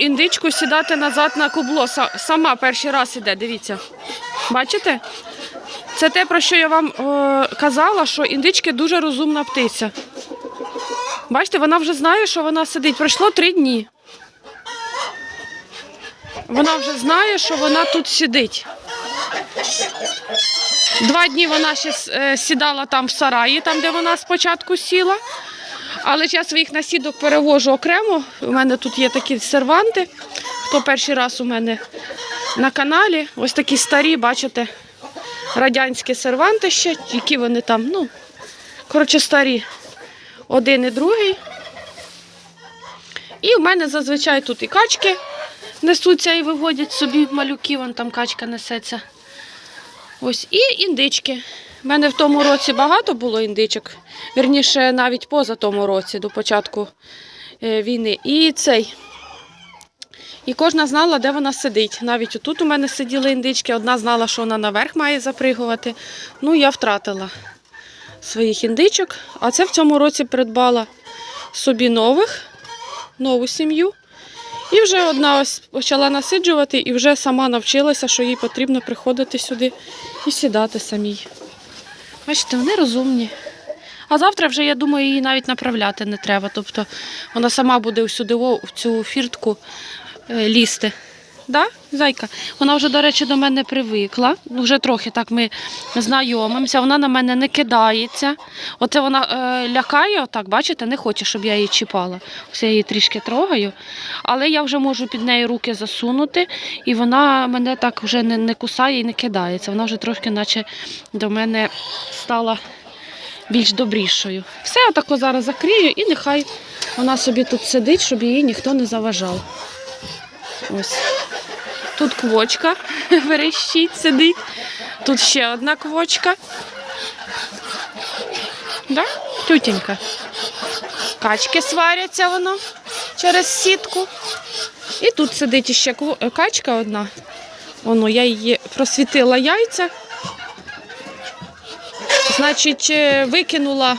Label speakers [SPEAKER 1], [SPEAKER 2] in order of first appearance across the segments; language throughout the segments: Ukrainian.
[SPEAKER 1] індичку сідати назад на кубло. Сама перший раз іде, дивіться. Бачите? Це те, про що я вам е, казала, що індички дуже розумна птиця. Бачите, вона вже знає, що вона сидить. Пройшло три дні. Вона вже знає, що вона тут сидить. Два дні вона ще е, сідала там в сараї, там, де вона спочатку сіла. Але я своїх насідок перевожу окремо. У мене тут є такі серванти. Хто перший раз у мене на каналі, ось такі старі, бачите, радянські серванти ще, які вони там, ну, коротше, старі. Один і другий. І в мене зазвичай тут і качки несуться і виводять собі малюки, вон там качка несеться. Ось і індички. У мене в тому році багато було індичок. Вірніше, навіть поза тому році, до початку е, війни. І цей. І кожна знала, де вона сидить. Навіть отут у мене сиділи індички, одна знала, що вона наверх має запригувати. Ну, я втратила своїх індичок. А це в цьому році придбала собі нових, нову сім'ю. І вже одна ось почала насиджувати і вже сама навчилася, що їй потрібно приходити сюди і сідати самій. Бачите, вони розумні. А завтра вже, я думаю, її навіть направляти не треба. Тобто вона сама буде всюди в цю фіртку е, лізти. Да, зайка? Вона вже, до речі, до мене привикла. Вже трохи так ми знайомимося. Вона на мене не кидається. Оце вона е, лякає, отак, бачите, не хоче, щоб я її чіпала. Ось я її трішки трогаю. Але я вже можу під неї руки засунути, і вона мене так вже не, не кусає і не кидається. Вона вже трошки, наче до мене стала більш добрішою. Все отако зараз закрию і нехай вона собі тут сидить, щоб її ніхто не заважав. Ось. Тут квочка верещить, сидить. Тут ще одна квочка. Да? Тютенька. Качки сваряться воно через сітку. І тут сидить кво- качка одна. Воно, я її просвітила яйця. Значить, е, викинула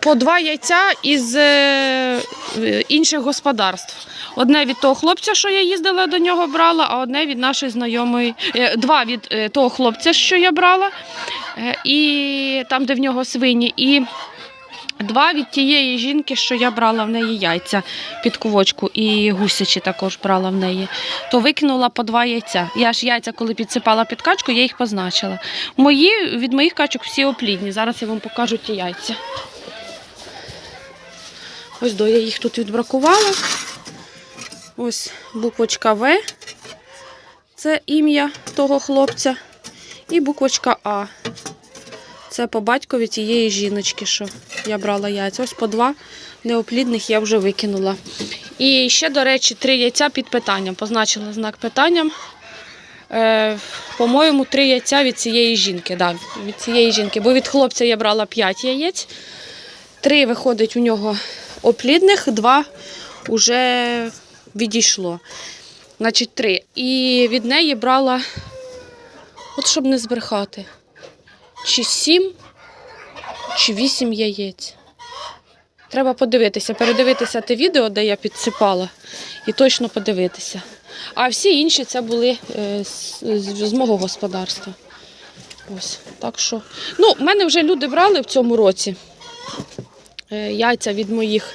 [SPEAKER 1] по два яйця із е, інших господарств. Одне від того хлопця, що я їздила до нього брала, а одне від нашої знайомої. е, Два від е, того хлопця, що я брала, е, і там, де в нього свині, і два від тієї жінки, що я брала в неї яйця під кувочку, і гусячі також брала в неї. То викинула по два яйця. Я ж яйця, коли підсипала під качку, я їх позначила. Мої від моїх качок всі оплідні. Зараз я вам покажу ті яйця. Ось до я їх тут відбракувала. Ось буквочка В. Це ім'я того хлопця. І буквочка А. Це по батькові тієї жіночки, що я брала яйця. Ось по два неоплідних я вже викинула. І ще, до речі, три яйця під питанням. Позначила знак питанням. Е, по-моєму, три яйця від цієї жінки. Да, від цієї жінки. Бо від хлопця я брала п'ять яєць. Три виходить у нього оплідних, два вже відійшло. Значить, три. І від неї брала, от щоб не збрехати, чи сім, чи вісім яєць. Треба подивитися, передивитися те відео, де я підсипала, і точно подивитися. А всі інші це були е, з, мого господарства. Ось, так що. Ну, в мене вже люди брали в цьому році е, яйця від моїх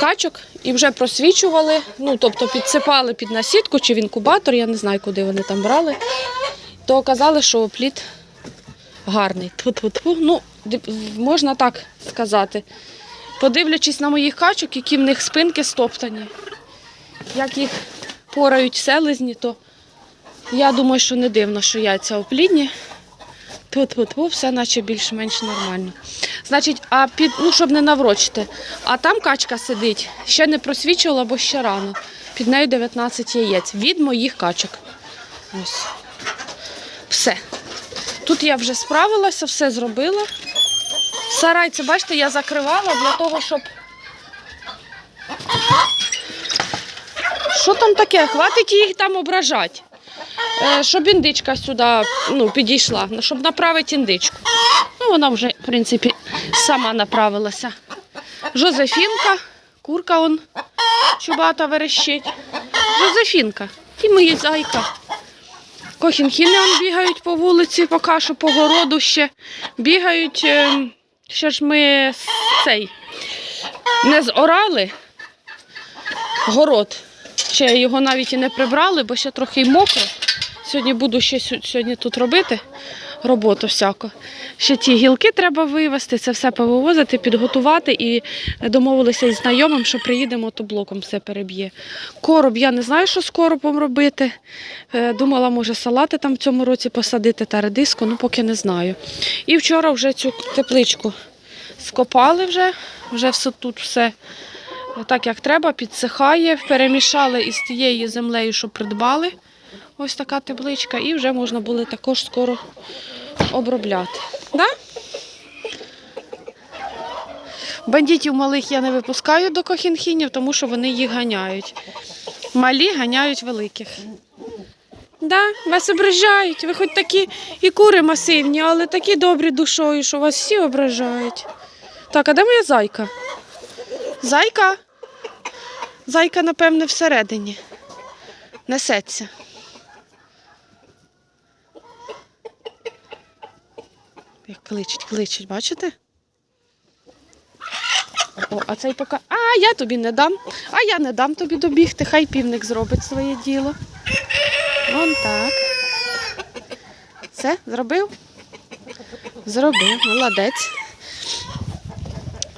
[SPEAKER 1] качок і вже просвічували, ну, тобто підсипали під насітку чи в інкубатор, я не знаю, куди вони там брали. То казали, що плід гарний. Тьфу-тьфу-тьфу. Ну, можна так сказати. Подивлячись на моїх качок, які в них спинки стоптані, як їх порають селезні, то я думаю, що не дивно, що яйця оплідні. Тьфу-тьфу-тьфу, все наче більш-менш нормально. Значить, а під, ну, щоб не наврочити, а там качка сидить, ще не просвічувала, бо ще рано. Під нею 19 яєць від моїх качок. Ось. Все. Тут я вже справилася, все зробила. Сарай, це бачите, я закривала для того, щоб. Що там таке? Хватить їх там ображати. Е, щоб індичка сюди ну, підійшла, щоб направити індичку. Ну, вона вже, в принципі, сама направилася. Жозефінка Курка он чубата верещить. Жозефінка. І мої зайка. Кохінхіни он бігають по вулиці, поки що по городу ще. Бігають. е, Ще ж ми цей не зорали город. Ще його навіть і не прибрали, бо ще трохи й мокро. Сьогодні буду ще сьогодні тут робити роботу всяку. Ще ті гілки треба вивезти, це все повивозити, підготувати і домовилися із знайомим, що приїдемо, то блоком все переб'є. Короб, я не знаю, що з коробом робити. Е, Думала, може, салати там в цьому році посадити та редиску, ну поки не знаю. І вчора вже цю тепличку скопали вже, вже все тут все так, як треба, підсихає, перемішали із тією землею, що придбали. Ось така тепличка, і вже можна буде також скоро обробляти. Да? Бандитів малих я не випускаю до кохінхінів, тому що вони їх ганяють. Малі ганяють великих. Да, вас ображають. Ви хоч такі і кури масивні, але такі добрі душою, що вас всі ображають. Так, а де моя зайка? Зайка? Зайка, напевне, всередині. Несеться. Як кличуть, кличуть, бачите? О, а цей поки. А, я тобі не дам. А я не дам тобі добігти. Хай півник зробить своє діло. Вон так. Все, зробив? Зробив, молодець.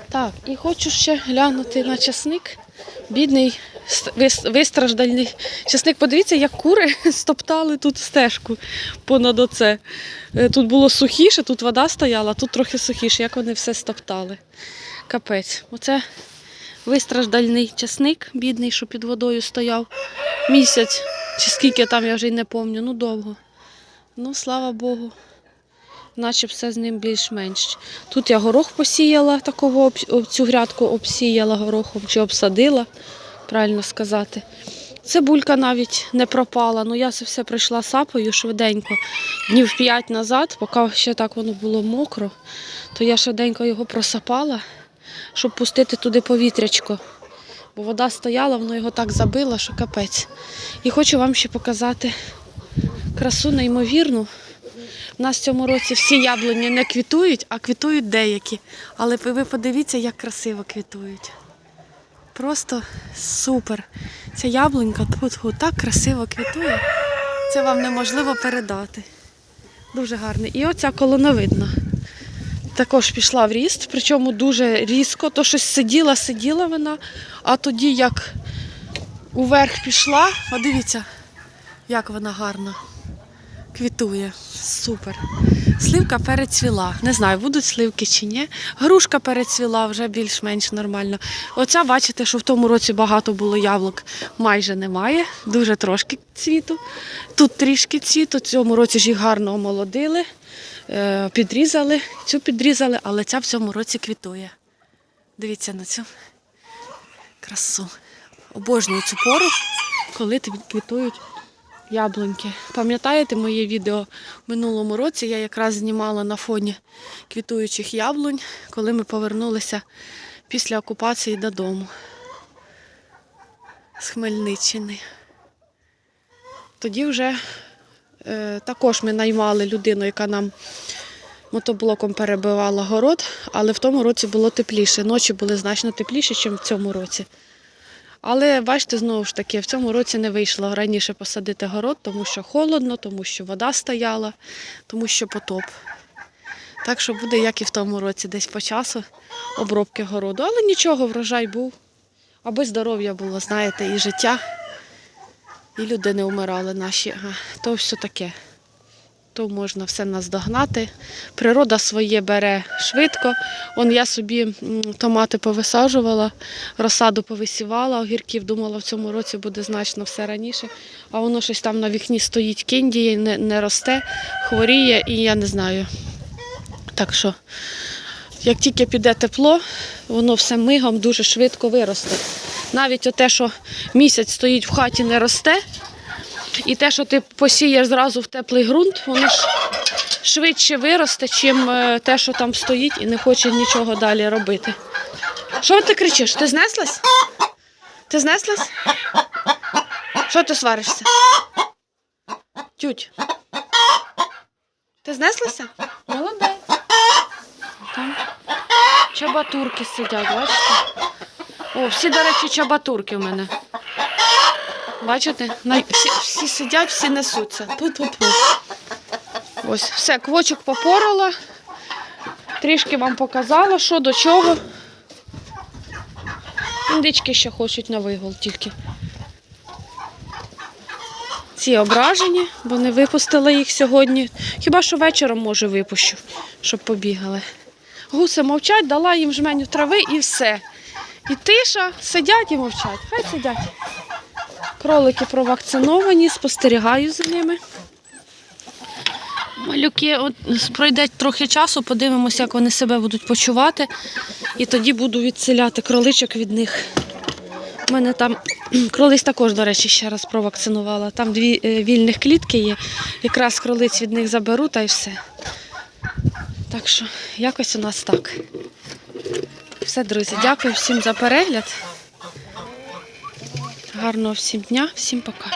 [SPEAKER 1] Так, і хочу ще глянути на часник. Бідний, вистраждальний часник. Подивіться, як кури стоптали тут стежку понад оце. Е, Тут було сухіше, тут вода стояла, тут трохи сухіше, як вони все стоптали. Капець. Оце вистраждальний часник, бідний, що під водою стояв місяць, чи скільки там, я вже й не пам'ятаю, ну довго. Ну, слава Богу. Наче все з ним більш-менш. Тут я горох посіяла, такого цю грядку обсіяла горохом чи обсадила, правильно сказати. Цибулька навіть не пропала. Ну я це все пройшла сапою швиденько. Днів п'ять назад, поки ще так воно було мокро, то я швиденько його просапала, щоб пустити туди повітрячко. Бо вода стояла, воно його так забило, що капець. І хочу вам ще показати красу неймовірну. У нас в цьому році всі яблуні не квітують, а квітують деякі. Але ви подивіться, як красиво квітують. Просто супер. Ця яблунька тут так красиво квітує. Це вам неможливо передати. Дуже гарний. І оця колоновидна. Також пішла в ріст, причому дуже різко, то щось сиділа, сиділа вона, а тоді як уверх пішла, подивіться, як вона гарно квітує. Супер. Сливка перецвіла. Не знаю, будуть сливки чи ні. Грушка перецвіла вже більш-менш нормально. Оця, бачите, що в тому році багато було яблук, майже немає. Дуже трошки цвіту. Тут трішки цвіту. Цьому році ж їх гарно омолодили, е, підрізали. Цю підрізали, але ця в цьому році квітує. Дивіться на цю красу. Обожнюю цю пору, коли квітують яблуньки. Пам'ятаєте моє відео в минулому році? Я якраз знімала на фоні квітуючих яблунь, коли ми повернулися після окупації додому з Хмельниччини. Тоді вже е, також ми наймали людину, яка нам мотоблоком перебивала город, але в тому році було тепліше. Ночі були значно тепліші, ніж в цьому році. Але бачите, знову ж таки, в цьому році не вийшло раніше посадити город, тому що холодно, тому що вода стояла, тому що потоп. Так що буде, як і в тому році, десь по часу обробки городу. Але нічого, врожай був. Аби здоров'я було, знаєте, і життя, і люди не вмирали наші. То все таке. То можна все наздогнати. Природа своє бере швидко. Он я собі томати повисаджувала, розсаду повисівала, огірків думала, в цьому році буде значно все раніше. А воно щось там на вікні стоїть кіндіє, не, не росте, хворіє і я не знаю. Так що, як тільки піде тепло, воно все мигом дуже швидко виросте. Навіть те, що місяць стоїть в хаті, не росте, і те, що ти посієш зразу в теплий ґрунт, воно ж швидше виросте, чим е, те, що там стоїть і не хоче нічого далі робити. Що ти кричиш? Ти знеслась? Ти знеслась? Що ти сваришся? Тють. Ти знеслася? Молодець. Там чабатурки сидять, бачите? О, всі, до речі, чабатурки в мене. Бачите? Всі, всі сидять, всі несуться. Пу-пу-пу. Ось, все, квочок попорала. Трішки вам показала, що до чого. Індички ще хочуть на вигул тільки. Ці ображені, бо не випустила їх сьогодні. Хіба що вечором, може, випущу, щоб побігали. Гуси мовчать, дала їм жменю трави і все. І тиша, сидять і мовчать. Хай сидять. Кролики провакциновані, спостерігаю за ними. Малюки, от пройде трохи часу, подивимося, як вони себе будуть почувати. І тоді буду відселяти кроличок від них. У мене там кролиць також, до речі, ще раз провакцинувала. Там дві е, вільних клітки є. Якраз кролиць від них заберу та й все. Так що, якось у нас так. Все, друзі, дякую всім за перегляд. Гарного всім дня, всім пока.